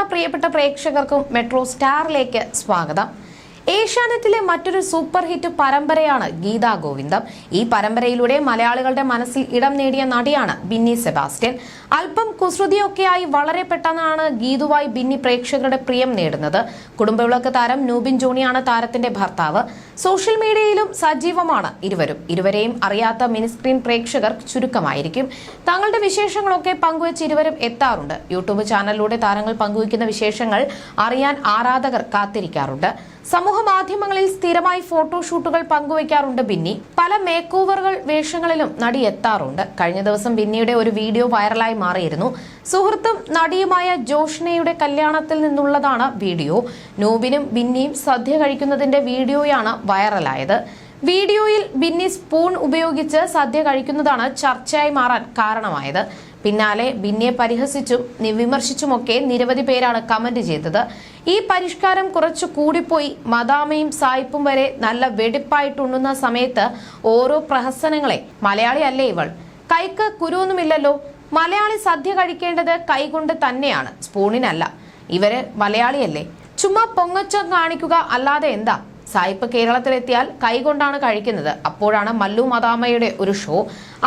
എല്ലാ പ്രിയപ്പെട്ട പ്രേക്ഷകർക്കും മെട്രോ സ്റ്റാറിലേക്ക് സ്വാഗതം. ഏഷ്യാനെറ്റിലെ മറ്റൊരു സൂപ്പർ ഹിറ്റ് പരമ്പരയാണ് ഗീതാ ഗോവിന്ദം. ഈ പരമ്പരയിലൂടെ മലയാളികളുടെ മനസ്സിൽ ഇടം നേടിയ നടിയാണ് ബിന്നി സെബാസ്റ്റ്യൻ. അല്പം കുസൃതിയൊക്കെയായി വളരെ പെട്ടെന്നാണ് ഗീതുവായി ബിന്നി പ്രേക്ഷകരുടെ പ്രിയം നേടുന്നത്. കുടുംബവിളക്ക് താരം നൂബിൻ ജോണിയാണ് താരത്തിന്റെ ഭർത്താവ്. സോഷ്യൽ മീഡിയയിലും സജീവമാണ് ഇരുവരും. ഇരുവരെയും അറിയാത്ത മിനിസ്ക്രീൻ പ്രേക്ഷകർ ചുരുക്കമായിരിക്കും. തങ്ങളുടെ വിശേഷങ്ങളൊക്കെ പങ്കുവച്ച് ഇരുവരും എത്താറുണ്ട്. യൂട്യൂബ് ചാനലിലൂടെ താരങ്ങൾ പങ്കുവയ്ക്കുന്ന വിശേഷങ്ങൾ അറിയാൻ ആരാധകർ കാത്തിരിക്കാറുണ്ട്. സമൂഹ മാധ്യമങ്ങളിൽ സ്ഥിരമായി ഫോട്ടോഷൂട്ടുകൾ പങ്കുവയ്ക്കാറുണ്ട് ബിന്നി. പല മേക്ക് ഓവറുകൾ വേഷങ്ങളിലും നടി എത്താറുണ്ട് കഴിഞ്ഞ ദിവസം ബിന്നിയുടെ ഒരു വീഡിയോ വൈറലായി മാറിയിരുന്നു. സുഹൃത്തും നടിയുമായ ജോഷ്നയുടെ കല്യാണത്തിൽ നിന്നുള്ളതാണ് വീഡിയോ. നൂബിനും ബിന്നിയും സദ്യ കഴിക്കുന്നതിന്റെ വീഡിയോയാണ് വൈറലായത്. വീഡിയോയിൽ ബിന്നി സ്പൂൺ ഉപയോഗിച്ച് സദ്യ കഴിക്കുന്നതാണ് ചർച്ചയായി മാറാൻ കാരണമായത്. പിന്നാലെ ബിന്നിയെ പരിഹസിച്ചും വിമർശിച്ചുമൊക്കെ നിരവധി പേരാണ് കമന്റ് ചെയ്തത്. ഈ പരിഷ്കാരം കുറച്ചു കൂടിപ്പോയി. മദാമയും സായിപ്പും വരെ നല്ല വെടിപ്പായിട്ടുണ്ണുന്ന സമയത്ത് ഓരോ പ്രഹസനങ്ങളെ. മലയാളി അല്ലേ ഇവൾ? കൈക്ക് കുരുവൊന്നുമില്ലല്ലോ. മലയാളി സദ്യ കഴിക്കേണ്ടത് കൈകൊണ്ട് തന്നെയാണ് സ്പൂണിനല്ല. ഇവർ മലയാളിയല്ലേ. ചുമ്മാ പൊങ്ങച്ചം കാണിക്കുക അല്ലാതെ എന്താ? സായിപ്പ് കേരളത്തിലെത്തിയാൽ കൈകൊണ്ടാണ് കഴിക്കുന്നത്. അപ്പോഴാണ് മല്ലു മദാമയുടെ ഒരു ഷോ.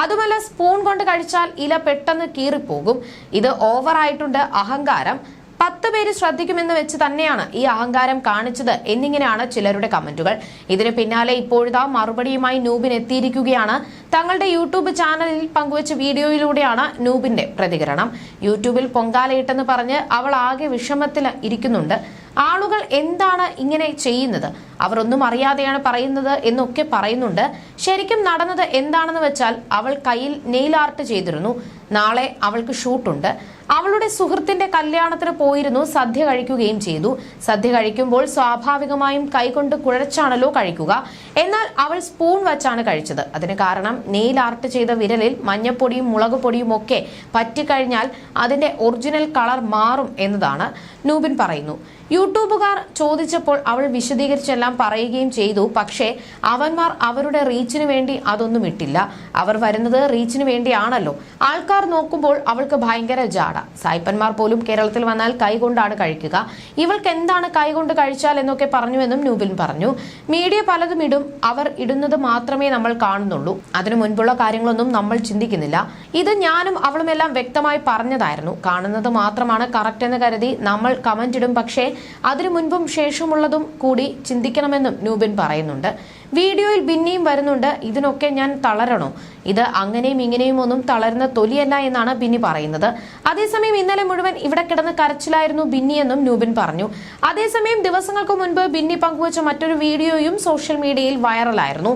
അതുമല്ല സ്പൂൺ കൊണ്ട് കഴിച്ചാൽ ഇല പെട്ടെന്ന് കീറിപ്പോകും. ഇത് ഓവറായിട്ടുണ്ട് അഹങ്കാരം. പത്ത് പേര് ശ്രദ്ധിക്കുമെന്ന് വെച്ച് തന്നെയാണ് ഈ അഹങ്കാരം കാണിച്ചത് എന്നിങ്ങനെയാണ് ചിലരുടെ കമന്റുകൾ. ഇതിന് പിന്നാലെ ഇപ്പോഴിതാ മറുപടിയുമായി നൂബിൻ എത്തിയിരിക്കുകയാണ്. തങ്ങളുടെ യൂട്യൂബ് ചാനലിൽ പങ്കുവച്ച വീഡിയോയിലൂടെയാണ് നൂബിന്റെ പ്രതികരണം. യൂട്യൂബിൽ പൊങ്കാലയിട്ടെന്ന് പറഞ്ഞ് അവൾ ആകെ വിഷമത്തിൽ ഇരിക്കുന്നുണ്ട്. ആളുകൾ എന്താണ് ഇങ്ങനെ ചെയ്യുന്നത്? അവർ ഒന്നും അറിയാതെയാണ് പറയുന്നത് എന്നൊക്കെ പറയുന്നുണ്ട്. ശരിക്കും നടന്നത് എന്താണെന്ന് വെച്ചാൽ അവൾ കയ്യിൽ നെയിൽ ആർട്ട് ചെയ്തിരുന്നു. നാളെ അവൾക്ക് ഷൂട്ടുണ്ട്. അവളുടെ സുഹൃത്തിന്റെ കല്യാണത്തിന് പോയിരുന്നു. സദ്യ കഴിക്കുകയും ചെയ്തു. സദ്യ കഴിക്കുമ്പോൾ സ്വാഭാവികമായും കൈകൊണ്ട് കുഴച്ചാണല്ലോ കഴിക്കുക. എന്നാൽ അവൾ സ്പൂൺ വച്ചാണ് കഴിച്ചത്. അതിന് കാരണം നെയിൽ ആർട്ട് ചെയ്ത വിരലിൽ മഞ്ഞപ്പൊടിയും മുളക് പൊടിയും ഒക്കെ പറ്റിക്കഴിഞ്ഞാൽ അതിന്റെ ഒറിജിനൽ കളർ മാറും എന്നതാണ് നൂബിൻ പറയുന്നു. യൂട്യൂബുകാർ ചോദിച്ചപ്പോൾ അവൾ വിശദീകരിച്ചെല്ലാം പറയുകയും ചെയ്തു. പക്ഷേ അവന്മാർ അവരുടെ റീച്ചിനു വേണ്ടി അതൊന്നും ഇട്ടില്ല. അവർ വരുന്നത് റീച്ചിനു വേണ്ടിയാണല്ലോ. ആൾക്കാർ നോക്കുമ്പോൾ അവൾക്ക് ഭയങ്കര ജാട. സായിപ്പന്മാർ പോലും കേരളത്തിൽ വന്നാൽ കൈകൊണ്ടാണ് കഴിക്കുക. ഇവൾക്ക് എന്താണ് കൈകൊണ്ട് കഴിച്ചാൽ എന്നൊക്കെ പറഞ്ഞുവെന്നും നൂബിൻ പറഞ്ഞു. മീഡിയ പലതും ഇടും. അവർ ഇടുന്നത് മാത്രമേ നമ്മൾ കാണുന്നുള്ളൂ. അതിനു മുൻപുള്ള കാര്യങ്ങളൊന്നും നമ്മൾ ചിന്തിക്കുന്നില്ല. ഇത് ഞാനും അവളുമെല്ലാം വ്യക്തമായി പറഞ്ഞതായിരുന്നു. കാണുന്നത് മാത്രമാണ് കറക്റ്റ് എന്ന് കരുതി നമ്മൾ കമന്റ് ഇടും. പക്ഷേ അതിനു മുൻപും ശേഷമുള്ളതും കൂടി ചിന്തിക്കണമെന്നും നൂബിൻ പറയുന്നുണ്ട്. വീഡിയോയിൽ ബിന്നിയും വരുന്നുണ്ട് ഇതിനൊക്കെ ഞാൻ തളരണോ? ഇത് അങ്ങനെയും ഇങ്ങനെയും ഒന്നും തളരുന്ന തൊലിയല്ല എന്നാണ് ബിന്നി പറയുന്നത്. അതേസമയം ഇന്നലെ മുഴുവൻ ഇവിടെ കിടന്ന് കരച്ചിലായിരുന്നു ബിന്നി എന്നും നൂബിൻ പറഞ്ഞു. അതേസമയം ദിവസങ്ങൾക്ക് മുൻപ് ബിന്നി പങ്കുവച്ച മറ്റൊരു വീഡിയോയും സോഷ്യൽ മീഡിയയിൽ വൈറലായിരുന്നു.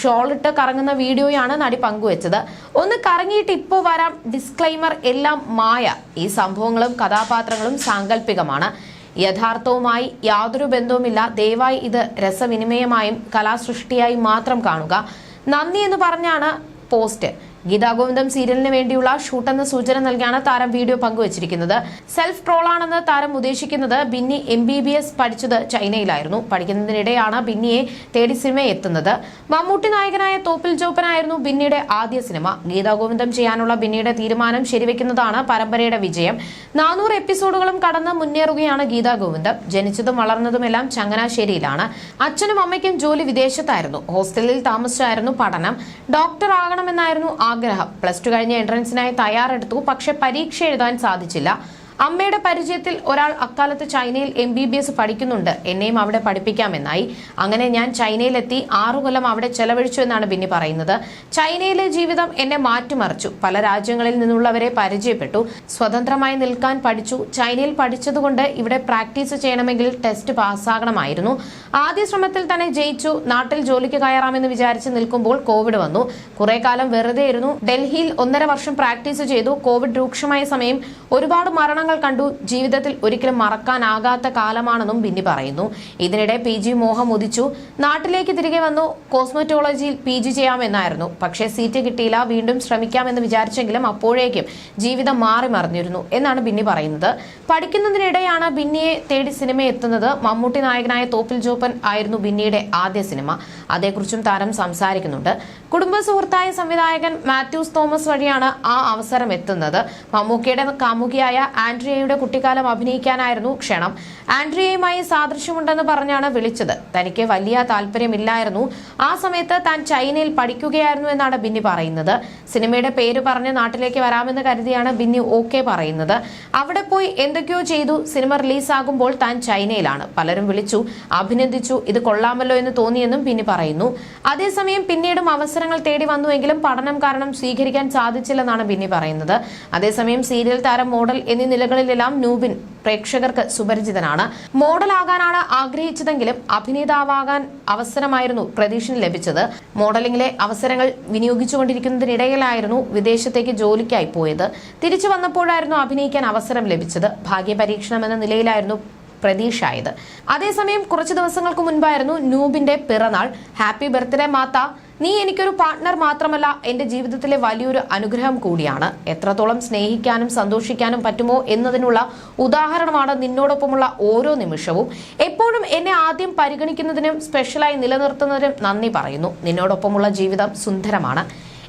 ഷോളിട്ട് കറങ്ങുന്ന വീഡിയോയാണ് നടി പങ്കുവച്ചത്. ഒന്ന് കറങ്ങിയിട്ട് ഇപ്പോൾ വരാം ഡിസ്ക്ലൈമർ എല്ലാം മായ. ഈ സംഭവങ്ങളും കഥാപാത്രങ്ങളും സാങ്കല്പികമാണ്. യഥാർത്ഥവുമായി യാതൊരു ബന്ധവുമില്ല. ദയവായി ഇത് രസവിനിമയമായും കലാസൃഷ്ടിയായും മാത്രം കാണുക. നന്ദി എന്ന് പറഞ്ഞാണ് പോസ്റ്റ്. ഗീതാഗോവിന്ദം സീരിയലിന് വേണ്ടിയുള്ള ഷൂട്ടെന്ന സൂചന നൽകിയാണ് താരം വീഡിയോ പങ്കുവച്ചിരിക്കുന്നത്. സെൽഫ് ട്രോളാണെന്ന് താരം ഉദ്ദേശിക്കുന്നത് Binny M B B S പഠിച്ചത് ചൈനയിലായിരുന്നു. പഠിക്കുന്നതിനിടെയാണ് ബിന്നിയെ തേടി സിനിമ എത്തുന്നത്. മമ്മൂട്ടി നായകനായ തോപ്പിൽ ജോപ്പനായിരുന്നു ബിന്നിയുടെ ആദ്യ സിനിമ. ഗീതാഗോവിന്ദം ചെയ്യാനുള്ള ബിന്നിയുടെ തീരുമാനം ശരിവെക്കുന്നതാണ് പരമ്പരയുടെ വിജയം. നാനൂറ് എപ്പിസോഡുകളും കടന്ന് മുന്നേറുകയാണ് ഗീതാഗോവിന്ദം ജനിച്ചതും വളർന്നതുമെല്ലാം ചങ്ങനാശ്ശേരിയിലാണ്. അച്ഛനും അമ്മയ്ക്കും ജോലി വിദേശത്തായിരുന്നു. ഹോസ്റ്റലിൽ താമസിച്ചായിരുന്നു പഠനം. ഡോക്ടർ ആകണമെന്നായിരുന്നു ആഗ്രഹം. പ്ലസ് ടു കഴിഞ്ഞ് എൻട്രൻസിനായി തയ്യാറെടുത്തു. പക്ഷെ പരീക്ഷ എഴുതാൻ സാധിച്ചില്ല. അമ്മയുടെ പരിചയത്തിൽ ഒരാൾ അക്കാലത്ത് ചൈനയിൽ എം ബി ബി എസ് പഠിക്കുന്നുണ്ട്. എന്നെയും അവിടെ പഠിപ്പിക്കാമെന്നായി. അങ്ങനെ ഞാൻ ചൈനയിലെത്തി. ആറു കൊല്ലം അവിടെ ചെലവഴിച്ചു എന്നാണ് ബിന്നി പറയുന്നത്. ചൈനയിലെ ജീവിതം എന്നെ മാറ്റിമറിച്ചു. പല രാജ്യങ്ങളിൽ നിന്നുള്ളവരെ പരിചയപ്പെട്ടു. സ്വതന്ത്രമായി നിൽക്കാൻ പഠിച്ചു. ചൈനയിൽ പഠിച്ചതുകൊണ്ട് ഇവിടെ പ്രാക്ടീസ് ചെയ്യണമെങ്കിൽ ടെസ്റ്റ് പാസ്സാകണമായിരുന്നു. ആദ്യ ശ്രമത്തിൽ തന്നെ ജയിച്ചു. നാട്ടിൽ ജോലിക്ക് കയറാമെന്ന് വിചാരിച്ച് നിൽക്കുമ്പോൾ കോവിഡ് വന്നു. കുറെ കാലം വെറുതെ ഇരുന്നു ഡൽഹിയിൽ ഒന്നര വർഷം പ്രാക്ടീസ് ചെയ്തു. കോവിഡ് രൂക്ഷമായ സമയം ഒരുപാട് മരണങ്ങൾ കണ്ടു ജീവിതത്തിൽ ഒരിക്കലും മറക്കാനാകാത്ത കാലമാണെന്നും ബിന്നി പറയുന്നു. ഇതിനിടെ പി ജി മോഹം ഉദിച്ചു. നാട്ടിലേക്ക് തിരികെ വന്നു. കോസ്മറ്റോളജിയിൽ പി ജി ചെയ്യാമെന്നായിരുന്നു. പക്ഷേ സീറ്റ് കിട്ടിയില്ല. വീണ്ടും ശ്രമിക്കാമെന്ന് വിചാരിച്ചെങ്കിലും അപ്പോഴേക്കും ജീവിതം മാറി മറിഞ്ഞിരുന്നു എന്നാണ് ബിന്നി പറയുന്നത്. പഠിക്കുന്നതിനിടെയാണ് ബിന്നിയെ തേടി സിനിമ എത്തുന്നത്. മമ്മൂട്ടി നായകനായ തോപ്പിൽ ജോപ്പൻ ആയിരുന്നു ബിന്നിയുടെ ആദ്യ സിനിമ. അതേക്കുറിച്ചും താരം സംസാരിക്കുന്നുണ്ട്. കുടുംബ സുഹൃത്തായ സംവിധായകൻ മാത്യൂസ് തോമസ് വഴിയാണ് ആ അവസരം എത്തുന്നത്. മമ്മൂക്കയുടെ കാമുകിയായ ആന്റോ ആൻഡ്രിയയുടെ കുട്ടിക്കാലം അഭിനയിക്കാനായിരുന്നു ക്ഷണം. ആൻഡ്രിയയുമായി സാദൃശ്യമുണ്ടെന്ന് പറഞ്ഞാണ് വിളിച്ചത്. തനിക്ക് വലിയ താല്പര്യമില്ലായിരുന്നു. ആ സമയത്ത് താൻ ചൈനയിൽ പഠിക്കുകയായിരുന്നു എന്നാണ് ബിന്നി പറയുന്നത്. സിനിമയുടെ പേര് പറഞ്ഞ് നാട്ടിലേക്ക് വരാമെന്ന് കരുതിയാണ് ബിന്നി ഓക്കെ പറയുന്നത്. അവിടെ പോയി എന്തൊക്കെയോ ചെയ്തു. സിനിമ റിലീസാകുമ്പോൾ താൻ ചൈനയിലാണ്. പലരും വിളിച്ചു അഭിനന്ദിച്ചു ഇത് കൊള്ളാമല്ലോ എന്ന് തോന്നിയെന്നും ബിന്നി പറയുന്നു. അതേസമയം പിന്നീടും അവസരങ്ങൾ തേടി വന്നുവെങ്കിലും പഠനം കാരണം സ്വീകരിക്കാൻ സാധിച്ചില്ലെന്നാണ് ബിന്നി പറയുന്നത്. അതേസമയം സീരിയൽ താരം മോഡൽ എന്നീ നിലകളിലെല്ലാം നൂബിൻ പ്രേക്ഷകർക്ക് സുപരിചിതനാണ്. മോഡലാകാനാണ് ആഗ്രഹിച്ചതെങ്കിലും അഭിനേതാവാകാൻ അവസരമായിരുന്നു പ്രതീക്ഷന് ലഭിച്ചത്. മോഡലിംഗിലെ അവസരങ്ങൾ വിനിയോഗിച്ചുകൊണ്ടിരിക്കുന്നതിനിടയിലായിരുന്നു വിദേശത്തേക്ക് ജോലിക്കായി പോയത്. തിരിച്ചു വന്നപ്പോഴായിരുന്നു അഭിനയിക്കാൻ അവസരം ലഭിച്ചത്. ഭാഗ്യപരീക്ഷണം എന്ന നിലയിലായിരുന്നു പ്രതീക്ഷയായത്. അതേസമയം കുറച്ചു ദിവസങ്ങൾക്ക് മുൻപായിരുന്നു നൂബിന്റെ പിറന്നാൾ. ഹാപ്പി ബർത്ത്ഡേ മാത്ത നീ എനിക്കൊരു പാർട്ട്ണർ മാത്രമല്ല. എന്റെ ജീവിതത്തിലെ വലിയൊരു അനുഗ്രഹം കൂടിയാണ്. എത്രത്തോളം സ്നേഹിക്കാനും സന്തോഷിക്കാനും പറ്റുമോ എന്നതിനുള്ള ഉദാഹരണമാണ് നിന്നോടൊപ്പമുള്ള ഓരോ നിമിഷവും. എപ്പോഴും എന്നെ ആദ്യം പരിഗണിക്കുന്നതിനും സ്പെഷ്യലായി നിലനിർത്തുന്നതിനും നന്ദി പറയുന്നു. നിന്നോടൊപ്പമുള്ള ജീവിതം സുന്ദരമാണ്.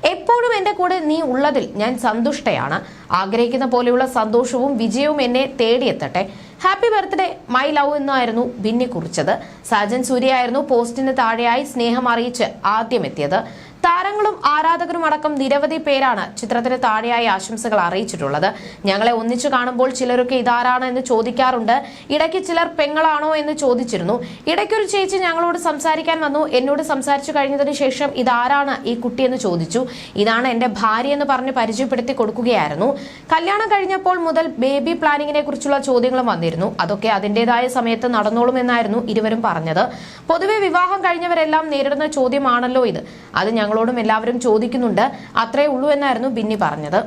എപ്പോഴും എന്റെ കൂടെ നീ ഉള്ളതിൽ ഞാൻ സന്തുഷ്ടയാണ്. ആഗ്രഹിക്കുന്ന പോലെയുള്ള സന്തോഷവും വിജയവും എന്നെ തേടിയെത്തട്ടെ. ഹാപ്പി ബർത്ത്ഡേ മൈ ലവ് എന്നായിരുന്നു ബിന്നി കുറിച്ചത് സാജൻ സൂര്യയായിരുന്നു പോസ്റ്റിന് താഴെയായി സ്നേഹം അറിയിച്ച് ആദ്യം എത്തിയത് താരങ്ങളും ആരാധകരും അടക്കം നിരവധി പേരാണ് ചിത്രത്തിന് താഴെയായി ആശംസകൾ അറിയിച്ചിട്ടുള്ളത്. ഞങ്ങളെ ഒന്നിച്ചു കാണുമ്പോൾ ചിലരൊക്കെ ഇതാരാണ് എന്ന് ചോദിക്കാറുണ്ട്. ഇടയ്ക്ക് ചിലർ പെങ്ങളാണോ എന്ന് ചോദിച്ചിരുന്നു. ഇടയ്ക്കൊരു ചേച്ചി ഞങ്ങളോട് സംസാരിക്കാൻ വന്നു. എന്നോട് സംസാരിച്ചു കഴിഞ്ഞതിന് ശേഷം ഇതാരാണ് ഈ കുട്ടി എന്ന് ചോദിച്ചു. ഇതാണ് എന്റെ ഭാര്യ എന്ന് പറഞ്ഞ് പരിചയപ്പെടുത്തി കൊടുക്കുകയായിരുന്നു. കല്യാണം കഴിഞ്ഞപ്പോൾ മുതൽ ബേബി പ്ലാനിങ്ങിനെ കുറിച്ചുള്ള ചോദ്യങ്ങളും വന്നിരുന്നു. അതൊക്കെ അതിന്റെതായ സമയത്ത് നടന്നോളുമെന്നായിരുന്നു ഇരുവരും പറഞ്ഞത്. പൊതുവെ വിവാഹം കഴിഞ്ഞവരെല്ലാം നേരിടുന്ന ചോദ്യമാണല്ലോ ഇത്. അത് ഞങ്ങളോടും എല്ലാവരും ചോദിക്കുന്നുണ്ട്. അത്രേ ഉള്ളൂ എന്നായിരുന്നു ബിന്നി പറഞ്ഞത്.